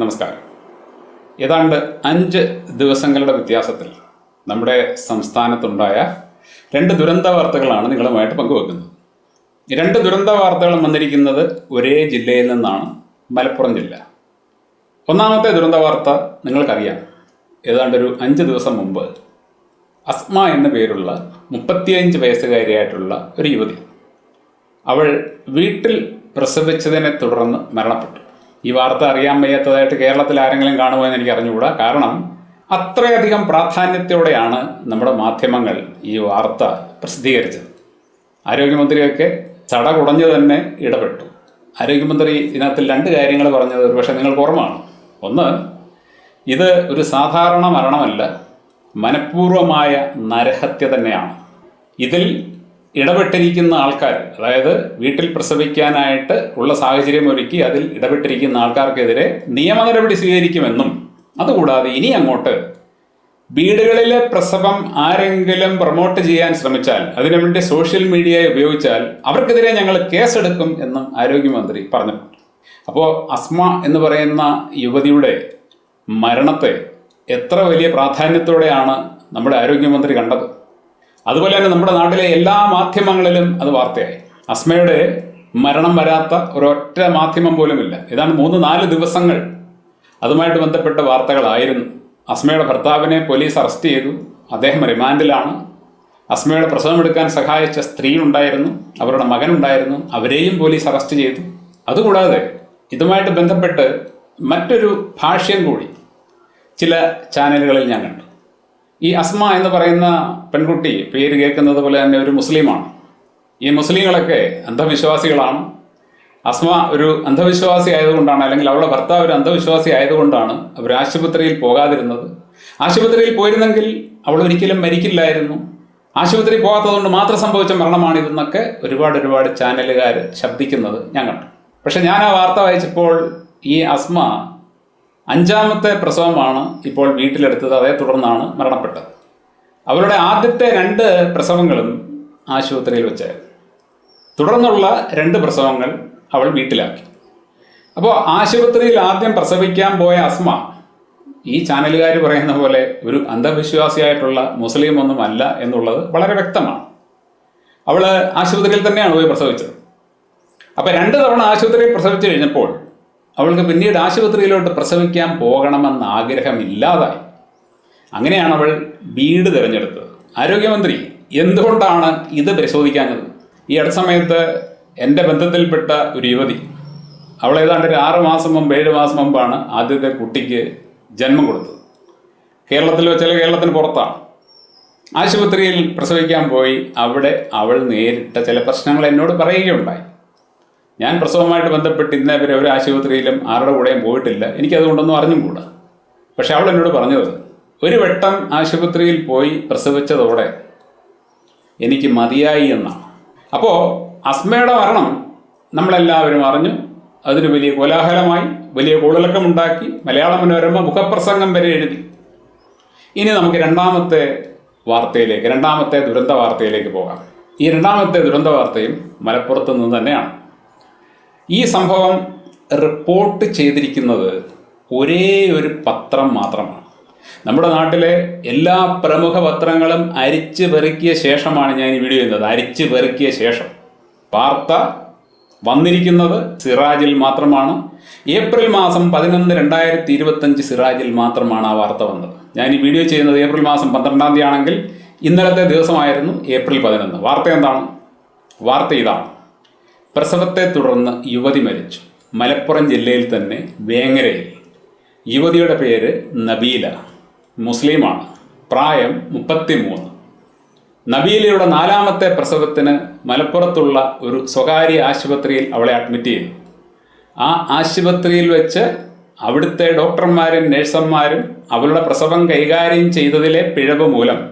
നമസ്കാരം. ഏതാണ്ട് അഞ്ച് ദിവസങ്ങളുടെ വ്യത്യാസത്തിൽ നമ്മുടെ സംസ്ഥാനത്തുണ്ടായ രണ്ട് ദുരന്ത വാർത്തകളാണ് നിങ്ങളുമായിട്ട് പങ്കുവെക്കുന്നത്. രണ്ട് ദുരന്ത വാർത്തകളും വന്നിരിക്കുന്നത് ഒരേ ജില്ലയിൽ നിന്നാണ് മലപ്പുറം ജില്ല. ഒന്നാമത്തെ ദുരന്ത വാർത്ത നിങ്ങൾക്കറിയാം. ഏതാണ്ട് ഒരു അഞ്ച് ദിവസം മുമ്പ് അസ്മ എന്ന പേരുള്ള മുപ്പത്തിയഞ്ച് വയസ്സുകാരിയായിട്ടുള്ള ഒരു യുവതി അവൾ വീട്ടിൽ പ്രസവിച്ചതിനെ തുടർന്ന് മരണപ്പെട്ടു. ഈ വാർത്ത അറിയാൻ വയ്യാത്തതായിട്ട് കേരളത്തിൽ ആരെങ്കിലും കാണുമോ എന്ന് എനിക്ക് അറിഞ്ഞുകൂടാ. കാരണം അത്രയധികം പ്രാധാന്യത്തോടെയാണ് നമ്മുടെ മാധ്യമങ്ങൾ ഈ വാർത്ത പ്രസിദ്ധീകരിച്ചത്. ആരോഗ്യമന്ത്രിയൊക്കെ ചട കുടഞ്ഞു തന്നെ ഇടപെട്ടു. ആരോഗ്യമന്ത്രി ഇതിനകത്ത് രണ്ട് കാര്യങ്ങൾ പറഞ്ഞത് ഒരുപക്ഷെ നിങ്ങൾക്ക് ഓർമ്മമാണ് ഒന്ന് ഇത് ഒരു സാധാരണ മരണമല്ല മനഃപൂർവമായ നരഹത്യ തന്നെയാണ്. ഇതിൽ ഇടപെട്ടിരിക്കുന്ന ആൾക്കാർ അതായത് വീട്ടിൽ പ്രസവിക്കാനായിട്ട് ഉള്ള സാഹചര്യം ഒരുക്കി അതിൽ ഇടപെട്ടിരിക്കുന്ന ആൾക്കാർക്കെതിരെ നിയമ നടപടി സ്വീകരിക്കുമെന്നും അതുകൂടാതെ ഇനി അങ്ങോട്ട് വീടുകളിലെ പ്രസവം ആരെങ്കിലും പ്രൊമോട്ട് ചെയ്യാൻ ശ്രമിച്ചാൽ അതിനുവേണ്ടി സോഷ്യൽ മീഡിയയെ ഉപയോഗിച്ചാൽ അവർക്കെതിരെ ഞങ്ങൾ കേസെടുക്കും എന്നും ആരോഗ്യമന്ത്രി പറഞ്ഞു. അപ്പോൾ അസ്മ എന്ന് പറയുന്ന യുവതിയുടെ മരണത്തെ എത്ര വലിയ പ്രാധാന്യത്തോടെയാണ് നമ്മുടെ ആരോഗ്യമന്ത്രി കണ്ടത്? അതുപോലെ തന്നെ നമ്മുടെ നാട്ടിലെ എല്ലാ മാധ്യമങ്ങളിലും അത് വാർത്തയായി. അസ്മയുടെ മരണം വരാത്ത ഒരൊറ്റ മാധ്യമം പോലുമില്ല. ഏതാണ്ട് മൂന്ന് നാല് ദിവസങ്ങൾ അതുമായിട്ട് ബന്ധപ്പെട്ട വാർത്തകളായിരുന്നു. അസ്മയുടെ ഭർത്താവിനെ പോലീസ് അറസ്റ്റ് ചെയ്തു. അദ്ദേഹം റിമാൻഡിലാണ്. അസ്മയുടെ പ്രസവമെടുക്കാൻ സഹായിച്ച സ്ത്രീ ഉണ്ടായിരുന്നു അവരുടെ മകൻ ഉണ്ടായിരുന്നു അവരെയും പോലീസ് അറസ്റ്റ് ചെയ്തു. അതുകൂടാതെ ഇതുമായിട്ട് ബന്ധപ്പെട്ട് മറ്റൊരു ഭാഷ്യം കൂടി ചില ചാനലുകളിൽ ഞാൻ കണ്ടു. ഈ അസ്മ എന്ന് പറയുന്ന പെൺകുട്ടി പേര് കേൾക്കുന്നത് പോലെ തന്നെ ഒരു മുസ്ലിമാണ്. ഈ മുസ്ലിങ്ങളൊക്കെ അന്ധവിശ്വാസികളാണ്. അസ്മ ഒരു അന്ധവിശ്വാസി ആയതുകൊണ്ടാണ് അല്ലെങ്കിൽ അവളുടെ ഭർത്താവ് ഒരു അന്ധവിശ്വാസി ആയതുകൊണ്ടാണ് അവർ ആശുപത്രിയിൽ പോകാതിരുന്നത്. ആശുപത്രിയിൽ പോയിരുന്നെങ്കിൽ അവൾ ഒരിക്കലും മരിക്കില്ലായിരുന്നു. ആശുപത്രി പോകാത്തതുകൊണ്ട് മാത്രം സംഭവിച്ച മരണമാണിതെന്നൊക്കെ ഒരുപാട് ഒരുപാട് ചാനലുകാർ ശബ്ദിക്കുന്നത് ഞാൻ കണ്ടു. പക്ഷെ ഞാൻ ആ വാർത്ത വായിച്ചപ്പോൾ ഈ അസ്മ അഞ്ചാമത്തെ പ്രസവമാണ് ഇപ്പോൾ വീട്ടിലെടുത്തത്. അതേ തുടർന്നാണ് മരണപ്പെട്ടത്. അവരുടെ ആദ്യത്തെ രണ്ട് പ്രസവങ്ങളും ആശുപത്രിയിൽ വെച്ചായിരുന്നു. തുടർന്നുള്ള രണ്ട് പ്രസവങ്ങൾ അവൾ വീട്ടിലാക്കി. അപ്പോൾ ആശുപത്രിയിൽ ആദ്യം പ്രസവിക്കാൻ പോയ അസ്മ ഈ ചാനലുകാർ പറയുന്ന പോലെ ഒരു അന്ധവിശ്വാസിയായിട്ടുള്ള മുസ്ലിം ഒന്നും അല്ല എന്നുള്ളത് വളരെ വ്യക്തമാണ്. അവൾ ആശുപത്രിയിൽ തന്നെയാണ് പോയി പ്രസവിച്ചത്. അപ്പോൾ രണ്ട് തവണ ആശുപത്രിയിൽ പ്രസവിച്ചു കഴിഞ്ഞപ്പോൾ അവൾക്ക് പിന്നീട് ആശുപത്രിയിലോട്ട് പ്രസവിക്കാൻ പോകണമെന്ന ആഗ്രഹമില്ലാതായി അങ്ങനെയാണ് അവൾ വീട് തിരഞ്ഞെടുത്തത്. ആരോഗ്യമന്ത്രി എന്തുകൊണ്ടാണ് ഇത് പരിശോധിക്കാഞ്ഞത്? ഈ അടുത്ത സമയത്ത് എന്റെ ബന്ധത്തിൽപ്പെട്ട ഒരു യുവതി അവൾ ഏതാണ്ട് ഒരു ആറ് മാസം മുമ്പ് ഏഴ് മാസം മുമ്പാണ് ആദ്യത്തെ കുട്ടിക്ക് ജന്മം കൊടുത്തത്. കേരളത്തിൽ വെച്ചാൽ കേരളത്തിന് പുറത്താണ്. ആശുപത്രിയിൽ പ്രസവിക്കാൻ പോയി അവിടെ അവൾ നേരിട്ട ചില പ്രശ്നങ്ങൾ എന്നോട് പറയുകയുണ്ടായി. ഞാൻ പ്രസവമായിട്ട് ബന്ധപ്പെട്ട് ഇന്നേ വരെ ഒരു ആശുപത്രിയിലും ആരുടെ കൂടെയും പോയിട്ടില്ല. എനിക്കതുകൊണ്ടൊന്നും അറിഞ്ഞും കൂടാ പക്ഷെ അവൾ എന്നോട് പറഞ്ഞത് ഒരു വട്ടം ആശുപത്രിയിൽ പോയി പ്രസവിച്ചതോടെ എനിക്ക് മതിയായി എന്നാണ് അപ്പോൾ അസ്മയുടെ മരണം നമ്മളെല്ലാവരും അറിഞ്ഞു. അതിന് വലിയ കോലാഹലമായി വലിയ കോളിളക്കമുണ്ടാക്കി മലയാള മനോരമ മുഖപ്രസംഗം വരെ എഴുതി. ഇനി നമുക്ക് രണ്ടാമത്തെ വാർത്തയിലേക്ക് രണ്ടാമത്തെ ദുരന്ത വാർത്തയിലേക്ക് പോകാം. ഈ രണ്ടാമത്തെ ദുരന്ത വാർത്തയും മലപ്പുറത്ത് നിന്ന് തന്നെയാണ്. ഈ സംഭവം റിപ്പോർട്ട് ചെയ്തിരിക്കുന്നത് ഒരേ ഒരു പത്രം മാത്രമാണ്. നമ്മുടെ നാട്ടിലെ എല്ലാ പ്രമുഖ പത്രങ്ങളും അരിച്ച് പെറുക്കിയ ശേഷമാണ് ഞാൻ ഈ വീഡിയോ ചെയ്യുന്നത് അരിച്ച് പെറുക്കിയ ശേഷം. വാർത്ത വന്നിരിക്കുന്നത് സിറാജിൽ മാത്രമാണ്. ഏപ്രിൽ മാസം പതിനൊന്ന് രണ്ടായിരത്തി ഇരുപത്തഞ്ച് സിറാജിൽ മാത്രമാണ് ആ വാർത്ത വന്നത്. ഞാൻ ഈ വീഡിയോ ചെയ്യുന്നത് ഏപ്രിൽ മാസം പന്ത്രണ്ടാം തീയതി ആണെങ്കിൽ ഇന്നലത്തെ ദിവസമായിരുന്നു ഏപ്രിൽ പതിനൊന്ന്. വാർത്ത എന്താണ്? വാർത്ത ഇതാണ്. പ്രസവത്തെ തുടർന്ന് യുവതി മരിച്ചു. മലപ്പുറം ജില്ലയിൽ തന്നെ വേങ്ങരയിൽ. യുവതിയുടെ പേര് നബീല. മുസ്ലിമാണ്. പ്രായം മുപ്പത്തിമൂന്ന്. നബീലയുടെ നാലാമത്തെ പ്രസവത്തിന് മലപ്പുറത്തുള്ള ഒരു സ്വകാര്യ ആശുപത്രിയിൽ അവളെ അഡ്മിറ്റ് ചെയ്തു. ആ ആശുപത്രിയിൽ വെച്ച് അവിടുത്തെ ഡോക്ടർമാരും നഴ്സന്മാരും അവളുടെ പ്രസവം കൈകാര്യം ചെയ്തതിലെ പിഴവ് മൂലം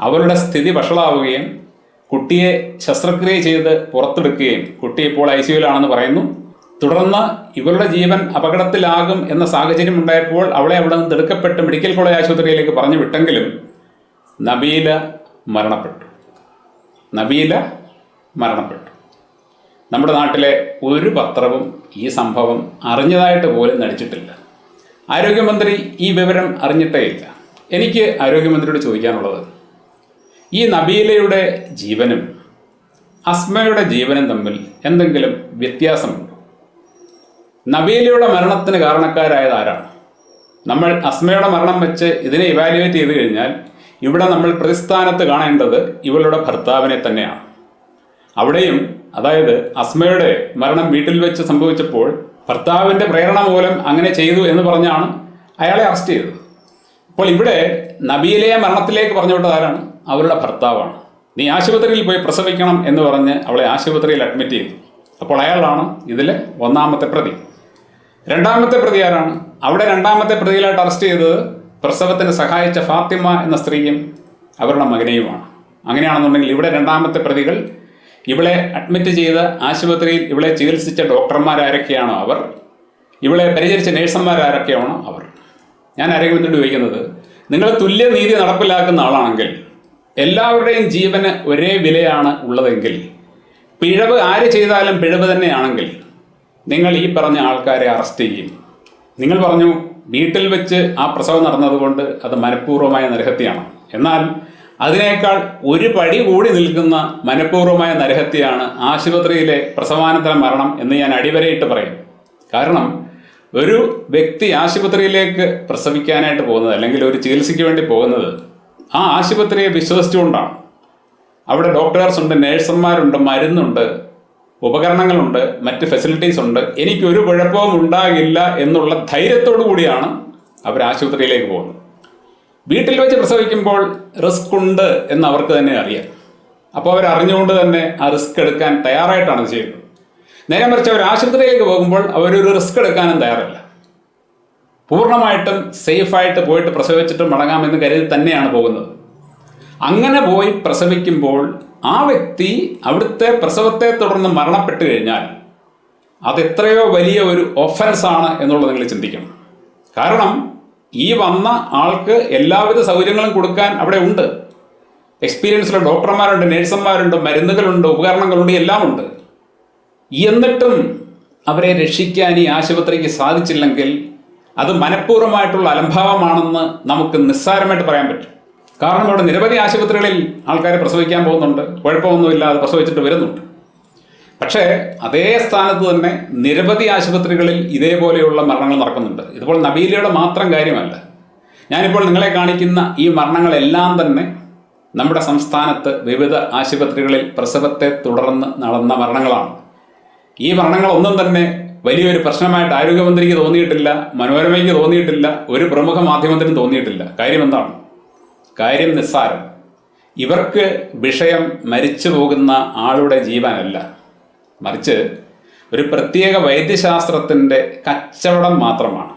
അവളുടെ സ്ഥിതി വഷളാവുകയും കുട്ടിയെ ശസ്ത്രക്രിയ ചെയ്ത് പുറത്തെടുക്കുകയും കുട്ടി ഇപ്പോൾ ഐ സിയുലാണെന്ന് പറയുന്നു. തുടർന്ന് ഇവളുടെ ജീവൻ അപകടത്തിലാകും എന്ന സാഹചര്യം ഉണ്ടായപ്പോൾ അവളെ അവിടെ നിന്ന് തിടുക്കപ്പെട്ട് മെഡിക്കൽ കോളേജ് ആശുപത്രിയിലേക്ക് പറഞ്ഞു വിട്ടെങ്കിലും നബീല മരണപ്പെട്ടു. നബീല മരണപ്പെട്ടു. നമ്മുടെ നാട്ടിലെ ഒരു പത്രവും ഈ സംഭവം അറിഞ്ഞതായിട്ട് പോലും നടിച്ചിട്ടില്ല. ആരോഗ്യമന്ത്രി ഈ വിവരം അറിഞ്ഞിട്ടേ ഇല്ല. എനിക്ക് ആരോഗ്യമന്ത്രിയോട് ചോദിക്കാനുള്ളത് ഈ നബീലയുടെ ജീവനും അസ്മയുടെ ജീവനും തമ്മിൽ എന്തെങ്കിലും വ്യത്യാസമുണ്ടോ? നബീലയുടെ മരണത്തിന് കാരണക്കാരായത് ആരാണ്? നമ്മൾ അസ്മയുടെ മരണം വെച്ച് ഇതിനെ ഇവാലുവേറ്റ് ചെയ്ത് കഴിഞ്ഞാൽ ഇവിടെ നമ്മൾ പ്രതിസ്ഥാനത്ത് കാണേണ്ടത് ഇവളുടെ ഭർത്താവിനെ തന്നെയാണ്. അവിടെയും അതായത് അസ്മയുടെ മരണം വീട്ടിൽ വെച്ച് സംഭവിച്ചപ്പോൾ ഭർത്താവിന്റെ പ്രേരണ മൂലം അങ്ങനെ ചെയ്തു എന്ന് പറഞ്ഞാണ് അയാളെ അറസ്റ്റ് ചെയ്തത്. അപ്പോൾ ഇവിടെ നബീലയെ മരണത്തിലേക്ക് പറഞ്ഞുവിട്ടത് ആരാണ്? അവരുടെ ഭർത്താവാണ്. നീ ആശുപത്രിയിൽ പോയി പ്രസവിക്കണം എന്ന് പറഞ്ഞ് അവളെ ആശുപത്രിയിൽ അഡ്മിറ്റ് ചെയ്തു. അപ്പോൾ അയാളാണ് ഇതിലെ ഒന്നാമത്തെ പ്രതി. രണ്ടാമത്തെ പ്രതി ആരാണ്? അവിടെ രണ്ടാമത്തെ പ്രതിയിലായിട്ട് അറസ്റ്റ് ചെയ്തത് പ്രസവത്തിന് സഹായിച്ച ഫാത്തിമ എന്ന സ്ത്രീയും അവരുടെ മകനെയുമാണ്. അങ്ങനെയാണെന്നുണ്ടെങ്കിൽ ഇവിടെ രണ്ടാമത്തെ പ്രതികൾ ഇവളെ അഡ്മിറ്റ് ചെയ്ത ആശുപത്രിയിൽ ഇവളെ ചികിത്സിച്ച ഡോക്ടർമാരാരൊക്കെയാണോ അവർ? ഇവളെ പരിചരിച്ച നേഴ്സന്മാരാരൊക്കെയാണോ അവർ? ഞാൻ ആരെങ്കിലും ചോദിക്കുന്നത് നിങ്ങൾ തുല്യ നീതി നടപ്പിലാക്കുന്ന ആളാണെങ്കിൽ എല്ലാവരുടെയും ജീവന് ഒരേ വിലയാണ് ഉള്ളതെങ്കിൽ പിഴവ് ആര് ചെയ്താലും പിഴവ് തന്നെയാണെങ്കിൽ നിങ്ങൾ ഈ പറഞ്ഞ ആൾക്കാരെ അറസ്റ്റ് ചെയ്യും. നിങ്ങൾ പറഞ്ഞു വീട്ടിൽ വെച്ച് ആ പ്രസവം നടന്നതുകൊണ്ട് അത് മനഃപൂർവമായ നരഹത്യയാണ്. എന്നാൽ അതിനേക്കാൾ ഒരു പടി കൂടി നിൽക്കുന്ന മനഃപൂർവമായ നരഹത്യയാണ് ആശുപത്രിയിലെ പ്രസവാനന്തര മരണം എന്ന് ഞാൻ അടിവരയിട്ട് പറയും. കാരണം ഒരു വ്യക്തി ആശുപത്രിയിലേക്ക് പ്രസവിക്കാനായിട്ട് പോകുന്നത് അല്ലെങ്കിൽ ഒരു ചികിത്സയ്ക്ക് വേണ്ടി പോകുന്നത് ആ ആശുപത്രിയെ വിശ്വസിച്ചുകൊണ്ടാണ്. അവിടെ ഡോക്ടേഴ്സ് ഉണ്ട് നേഴ്സന്മാരുണ്ട് മരുന്നുണ്ട് ഉപകരണങ്ങളുണ്ട് മറ്റ് ഫെസിലിറ്റീസ് ഉണ്ട്. എനിക്കൊരു കുഴപ്പവും ഉണ്ടാകില്ല എന്നുള്ള ധൈര്യത്തോടു കൂടിയാണ് അവർ ആശുപത്രിയിലേക്ക് പോകുന്നത്. വീട്ടിൽ വെച്ച് പ്രസവിക്കുമ്പോൾ റിസ്ക് ഉണ്ട് എന്ന് അവർക്ക് തന്നെ അറിയാം. അപ്പോൾ അവർ അറിഞ്ഞുകൊണ്ട് തന്നെ ആ റിസ്ക് എടുക്കാൻ തയ്യാറായിട്ടാണ് ചെയ്യുന്നത്. നേരെ മറിച്ച് അവർ ആശുപത്രിയിലേക്ക് പോകുമ്പോൾ അവരൊരു റിസ്ക് എടുക്കാനും തയ്യാറല്ല. പൂർണമായിട്ടും സേഫായിട്ട് പോയിട്ട് പ്രസവിച്ചിട്ട് മടങ്ങാമെന്ന് കരുതി തന്നെയാണ് പോകുന്നത്. അങ്ങനെ പോയി പ്രസവിക്കുമ്പോൾ ആ വ്യക്തി അവിടുത്തെ പ്രസവത്തെ തുടർന്ന് മരണപ്പെട്ടു കഴിഞ്ഞാൽ അത് എത്രയോ വലിയ ഒരു ഒഫൻസ് ആണ് എന്നുള്ളത് നിങ്ങൾ ചിന്തിക്കണം. കാരണം ഈ വന്ന ആൾക്ക് എല്ലാവിധ സൗകര്യങ്ങളും കൊടുക്കാൻ അവിടെ ഉണ്ട്. എക്സ്പീരിയൻസ്ഡ് ഡോക്ടർമാരുണ്ട് നേഴ്സന്മാരുണ്ട് മരുന്നുകളുണ്ട് ഉപകരണങ്ങളുണ്ട് എല്ലാം ഉണ്ട് എന്നിട്ടും അവരെ രക്ഷിക്കാൻ ഈ ആശുപത്രിക്ക് സാധിച്ചില്ലെങ്കിൽ അത് മനഃപൂർവമായിട്ടുള്ള അലംഭാവമാണെന്ന് നമുക്ക് നിസ്സാരമായിട്ട് പറയാൻ പറ്റും. കാരണം ഇവിടെ നിരവധി ആശുപത്രികളിൽ ആൾക്കാർ പ്രസവിക്കാൻ പോകുന്നുണ്ട് കുഴപ്പമൊന്നുമില്ലാതെ പ്രസവിച്ചിട്ട് വരുന്നുണ്ട്. പക്ഷേ അതേ സ്ഥാനത്ത് തന്നെ നിരവധി ആശുപത്രികളിൽ ഇതേപോലെയുള്ള മരണങ്ങൾ നടക്കുന്നുണ്ട്. ഇതിപ്പോൾ നബീലയുടെ മാത്രം കാര്യമല്ല. ഞാനിപ്പോൾ നിങ്ങളെ കാണിക്കുന്ന ഈ മരണങ്ങളെല്ലാം തന്നെ നമ്മുടെ സംസ്ഥാനത്ത് വിവിധ ആശുപത്രികളിൽ പ്രസവത്തെ തുടർന്ന് നടന്ന മരണങ്ങളാണ്. ഈ മരണങ്ങളൊന്നും തന്നെ വലിയൊരു പ്രശ്നമായിട്ട് ആരോഗ്യമന്ത്രിക്ക് തോന്നിയിട്ടില്ല മനോരമയ്ക്ക് തോന്നിയിട്ടില്ല ഒരു പ്രമുഖ മാധ്യമത്തിനും തോന്നിയിട്ടില്ല. കാര്യം എന്താണ്? കാര്യം നിസ്സാരം. ഇവർക്ക് വിഷയം മരിച്ചു പോകുന്ന ആളുടെ ജീവനല്ല. മറിച്ച് ഒരു പ്രത്യേക വൈദ്യശാസ്ത്രത്തിന്റെ കച്ചവടം മാത്രമാണ്.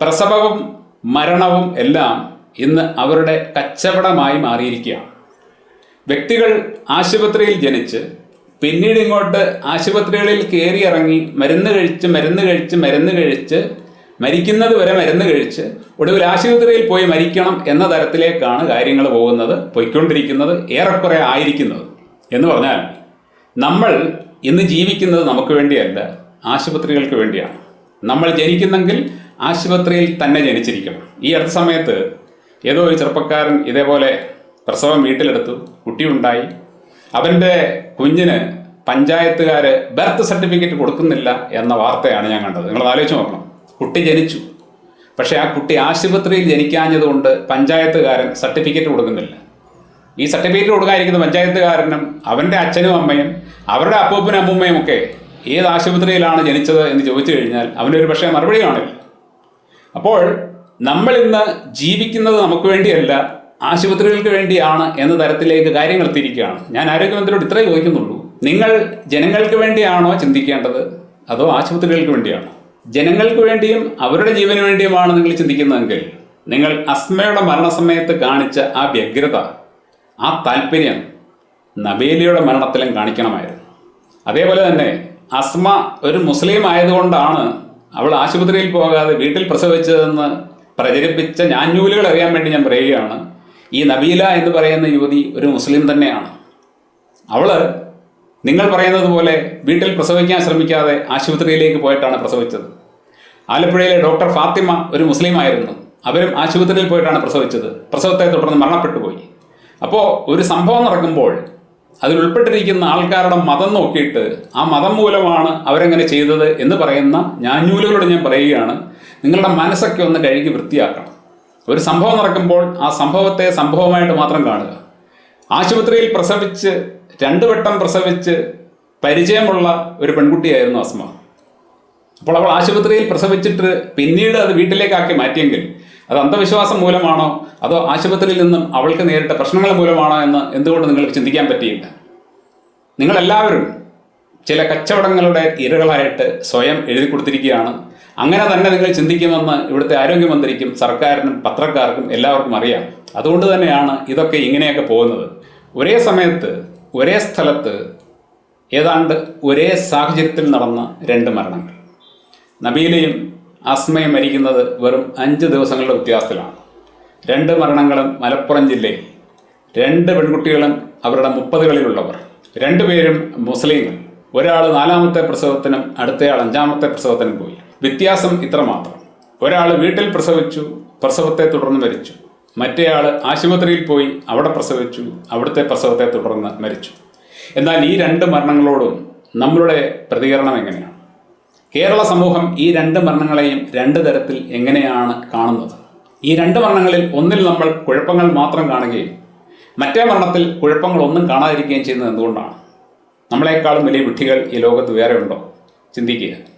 പ്രസവവും മരണവും എല്ലാം ഇന്ന് അവരുടെ കച്ചവടമായി മാറിയിരിക്കുകയാണ്. വ്യക്തികൾ ആശുപത്രിയിൽ ജനിച്ച് പിന്നീട് ഇങ്ങോട്ട് ആശുപത്രികളിൽ കയറി ഇറങ്ങി മരുന്ന് കഴിച്ച് മരുന്ന് കഴിച്ച് മരുന്ന് കഴിച്ച് മരിക്കുന്നത് വരെ മരുന്ന് കഴിച്ച് ഒടുവിൽ ആശുപത്രിയിൽ പോയി മരിക്കണം എന്ന തരത്തിലേക്കാണ് കാര്യങ്ങൾ പോകുന്നത് പൊയ്ക്കൊണ്ടിരിക്കുന്നത് ഏറെക്കുറെ ആയിരിക്കുന്നത്. എന്ന് പറഞ്ഞാൽ നമ്മൾ ഇന്ന് ജീവിക്കുന്നത് നമുക്ക് വേണ്ടിയല്ല ആശുപത്രികൾക്ക് വേണ്ടിയാണ്. നമ്മൾ ജനിക്കുന്നെങ്കിൽ ആശുപത്രിയിൽ തന്നെ ജനിച്ചിരിക്കണം. ഈ അടുത്ത സമയത്ത് ഏതോ ഒരു ചെറുപ്പക്കാരൻ ഇതേപോലെ പ്രസവം വീട്ടിലെടുത്തു കുട്ടിയുണ്ടായി. അവന്റെ കുഞ്ഞിന് പഞ്ചായത്തുകാർ ബർത്ത് സർട്ടിഫിക്കറ്റ് കൊടുക്കുന്നില്ല എന്ന വാർത്തയാണ് ഞാൻ കണ്ടത്. നിങ്ങൾ ആലോചിച്ച് നോക്കണം. കുട്ടി ജനിച്ചു. പക്ഷേ ആ കുട്ടി ആശുപത്രിയിൽ ജനിക്കാഞ്ഞതുകൊണ്ട് പഞ്ചായത്തുകാരൻ സർട്ടിഫിക്കറ്റ് കൊടുക്കുന്നില്ല. ഈ സർട്ടിഫിക്കറ്റ് കൊടുക്കാതിരിക്കുന്ന പഞ്ചായത്തുകാരനും അവന്റെ അച്ഛനും അമ്മയും അവരുടെ അപ്പൂപ്പനും അമ്മൂമ്മയും ഒക്കെ ഏത് ആശുപത്രിയിലാണ് ജനിച്ചത് എന്ന് ചോദിച്ചു കഴിഞ്ഞാൽ അവനൊരു പക്ഷേ മറുപടി കാണില്ല. അപ്പോൾ നമ്മൾ ഇന്ന് ജീവിക്കുന്നത് നമുക്ക് വേണ്ടിയല്ല ആശുപത്രികൾക്ക് വേണ്ടിയാണ് എന്ന തരത്തിലേക്ക് കാര്യങ്ങൾ തിരിക്കുകയാണ് ഞാൻ ആരോഗ്യമന്ത്രിയോട് ഇത്രേ ചോദിക്കുന്നുള്ളൂ. നിങ്ങൾ ജനങ്ങൾക്ക് വേണ്ടിയാണോ ചിന്തിക്കേണ്ടത്? അതോ ആശുപത്രികൾക്ക് വേണ്ടിയാണോ? ജനങ്ങൾക്ക് വേണ്ടിയും അവരുടെ ജീവന് വേണ്ടിയുമാണ് നിങ്ങൾ ചിന്തിക്കുന്നതെങ്കിൽ നിങ്ങൾ അസ്മയുടെ മരണസമയത്ത് കാണിച്ച ആ വ്യഗ്രത ആ താല്പര്യം നബേലിയുടെ മരണത്തിലും കാണിക്കണമായിരുന്നു. അതേപോലെ തന്നെ അസ്മ ഒരു മുസ്ലിം ആയതുകൊണ്ടാണ് അവൾ ആശുപത്രിയിൽ പോകാതെ വീട്ടിൽ പ്രസവിച്ചതെന്ന് പ്രചരിപ്പിച്ച ഞാഞ്ഞൂലുകൾ അറിയാൻ വേണ്ടി ഞാൻ പറയുകയാണ്. ഈ നബീല എന്ന് പറയുന്ന യുവതി ഒരു മുസ്ലിം തന്നെയാണ്. അവൾ നിങ്ങൾ പറയുന്നത് പോലെ വീട്ടിൽ പ്രസവിക്കാൻ ശ്രമിക്കാതെ ആശുപത്രിയിലേക്ക് പോയിട്ടാണ് പ്രസവിച്ചത്. ആലപ്പുഴയിലെ ഡോക്ടർ ഫാത്തിമ ഒരു മുസ്ലിം ആയിരുന്നു. അവരും ആശുപത്രിയിൽ പോയിട്ടാണ് പ്രസവിച്ചത്. പ്രസവത്തെ തുടർന്ന് മരണപ്പെട്ടു പോയി. അപ്പോൾ ഒരു സംഭവം നടക്കുമ്പോൾ അതിൽ ഉൾപ്പെട്ടിരിക്കുന്ന ആൾക്കാരുടെ മതം നോക്കിയിട്ട് ആ മതം മൂലമാണ് അവരെങ്ങനെ ചെയ്തത് എന്ന് പറയുന്ന ഞാഞ്ഞൂലുകളോട് ഞാൻ പറയുകയാണ്. നിങ്ങളുടെ മനസ്സൊക്കെ ഒന്ന് കഴുകി വൃത്തിയാക്കണം. ഒരു സംഭവം നടക്കുമ്പോൾ ആ സംഭവത്തെ സംഭവമായിട്ട് മാത്രം കാണുക. ആശുപത്രിയിൽ പ്രസവിച്ച് രണ്ടു വട്ടം പ്രസവിച്ച് പരിചയമുള്ള ഒരു പെൺകുട്ടിയായിരുന്നു അസ്മ. അപ്പോൾ അവൾ ആശുപത്രിയിൽ പ്രസവിച്ചിട്ട് പിന്നീട് അത് വീട്ടിലേക്കാക്കി മാറ്റിയെങ്കിൽ അത് അന്ധവിശ്വാസം മൂലമാണോ? അതോ ആശുപത്രിയിൽ നിന്നും അവൾക്ക് നേരിട്ട പ്രശ്നങ്ങൾ മൂലമാണോ എന്ന് എന്തുകൊണ്ട് നിങ്ങൾക്ക് ചിന്തിക്കാൻ പറ്റിയില്ല? നിങ്ങളെല്ലാവരും ചില കച്ചവടങ്ങളുടെ ഇരകളായിട്ട് സ്വയം എഴുതി കൊടുത്തിരിക്കുകയാണ്. അങ്ങനെ തന്നെ നിങ്ങൾ ചിന്തിക്കുമെന്ന് ഇവിടുത്തെ ആരോഗ്യമന്ത്രിക്കും സർക്കാരിനും പത്രക്കാർക്കും എല്ലാവർക്കും അറിയാം. അതുകൊണ്ട് തന്നെയാണ് ഇതൊക്കെ ഇങ്ങനെയൊക്കെ പോകുന്നത്. ഒരേ സമയത്ത് ഒരേ സ്ഥലത്ത് ഏതാണ്ട് ഒരേ സാഹചര്യത്തിൽ നടന്ന രണ്ട് മരണങ്ങൾ. നബീലയും അസ്മയും മരിക്കുന്നത് വെറും അഞ്ച് ദിവസങ്ങളുടെ വ്യത്യാസത്തിലാണ്. രണ്ട് മരണങ്ങളും മലപ്പുറം ജില്ലയിൽ രണ്ട് പെൺകുട്ടികളും അവരുടെ മുപ്പതുകളിലുള്ളവർ രണ്ടുപേരും മുസ്ലിങ്ങൾ. ഒരാൾ നാലാമത്തെ പ്രസവത്തിനും അടുത്തയാൾ അഞ്ചാമത്തെ പ്രസവത്തിനും പോയി. വ്യത്യാസം ഇത്ര മാത്രം. ഒരാൾ വീട്ടിൽ പ്രസവിച്ചു പ്രസവത്തെ തുടർന്ന് മരിച്ചു. മറ്റേയാൾ ആശുപത്രിയിൽ പോയി അവിടെ പ്രസവിച്ചു അവിടുത്തെ പ്രസവത്തെ തുടർന്ന് മരിച്ചു. എന്നാൽ ഈ രണ്ട് മരണങ്ങളോടും നമ്മളുടെ പ്രതികരണം എങ്ങനെയാണ്? കേരള സമൂഹം ഈ രണ്ട് മരണങ്ങളെയും രണ്ട് തരത്തിൽ എങ്ങനെയാണ് കാണുന്നത്? ഈ രണ്ട് മരണങ്ങളിൽ ഒന്നിൽ നമ്മൾ കുഴപ്പങ്ങൾ മാത്രം കാണുകയും മറ്റേ മരണത്തിൽ കുഴപ്പങ്ങൾ ഒന്നും കാണാതിരിക്കുകയും ചെയ്യുന്നത് എന്തുകൊണ്ടാണ്? നമ്മളെക്കാളും വലിയ വിഡ്ഢികൾ ഈ ലോകത്ത് വേറെ ഉണ്ടോ? ചിന്തിക്കുക.